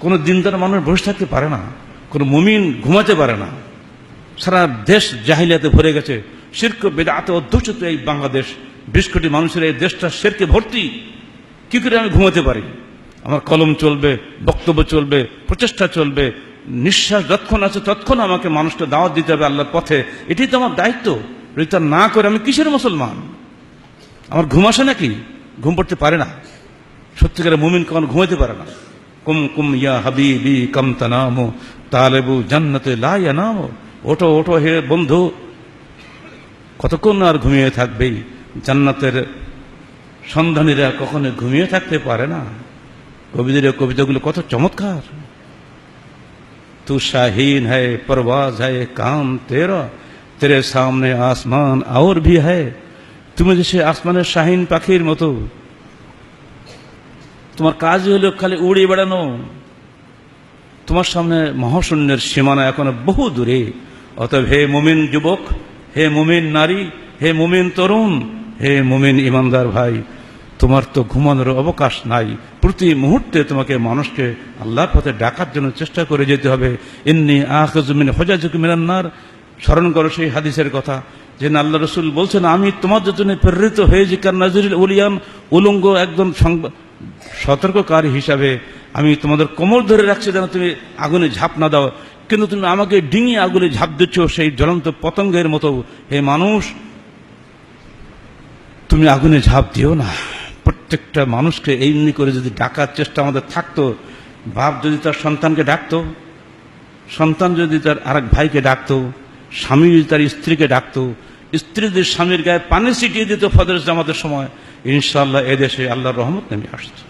কোনো দিনদার মানুষ বসে থাকতে পারে না, কোনো মুমিন ঘুমাতে পারে না। সারা দেশ জাহিলিয়াতে ভরে গেছে। শির্ক বেদাতে অধ্যুষিত এই বাংলাদেশ। বিশ কোটি মানুষের এই দেশটা শেরকে ভর্তি। কি করে আমি ঘুমাতে পারি? আমার কলম চলবে, বক্তব্য চলবে, প্রচেষ্টা চলবে, নিঃশ্বাস যতক্ষণ আছে ততক্ষণ আমাকে মানুষকে দাওয়াত দিতে হবে আল্লাহর পথে। এটাই তো আমার দায়িত্ব। যদি তা না করে আমি কিসের মুসলমান? আমার ঘুম আসে নাকি? ঘুম পড়তে পারে না। সত্যিকারের মুমিন কখন ঘুমাইতে পারে না। কুম কুম ইয়া হাবিবি কম তনামো, তালেবু জান্নাতে লাইয়া নামো। ওঠো ওঠো হে বন্ধু। কতক্ষণ আর ঘুমিয়ে থাকবেই? জান্নাতের সন্ধানীরা কখনো ঘুমিয়ে থাকতে পারে না। কবিদের কবিতাগুলো কত চমৎকার। তু শাহীন হ্যায় পরবাজ হ্যায় কাম তেরা, তেরে সামনে আসমান আওর ভি হ্যায় তুমি যে সে আসমানের শাহীন পাখির মতো তোমার কাজ হলো খালি উড়ে বেড়ানো। তোমার সামনে মহাশূন্যের সীমানা এখনও বহু দূরে। অতএব হে মুমিন যুবক, হে মুমিন নারী, হে মুমিন তরুণ, হে মুমিন ইমানদার ভাই, তোমার তো ঘুমানোর অবকাশ নাই। প্রতি মুহূর্তে তোমাকে মানুষকে আল্লাহর পথে ডাকার জন্য চেষ্টা করে যেতে হবে। এমনি আহজমিন হজাজুক মিনান্নার স্মরণ করো সেই হাদিসের কথা, যে আল্লাহ রসুল বলছেন, আমি তোমাদের জন্য প্রেরিত হয়েছি কার নাজরুল উলিয়ান উলঙ্গ একজন সংবাদ সতর্ককারী হিসাবে আমি তোমাদের কোমর ধরে রাখছি যেন তুমি আগুনে ঝাঁপ না দাও। কিন্তু তুমি আমাকে ডিঙিয়ে আগুনে ঝাঁপ দিচ্ছ, সেই জ্বলন্ত পতঙ্গের মতো। হে মানুষ, তুমি আগুনে ঝাঁপ দিও না। প্রত্যেকটা মানুষকে এমনি করে যদি ডাকার চেষ্টা আমাদের থাকতো, বাপ যদি তার সন্তানকে ডাকতো, সন্তান যদি তার আরেক ভাইকে ডাকতো, স্বামী যদি তার স্ত্রীকে ডাকতো স্ত্রী যদি স্বামীর গায়ে পানি ছিটিয়ে দিত ফাদার জামাতের সময়। ইনশাল্লাহ এদেশে আল্লাহর রহমত নেমে আসতো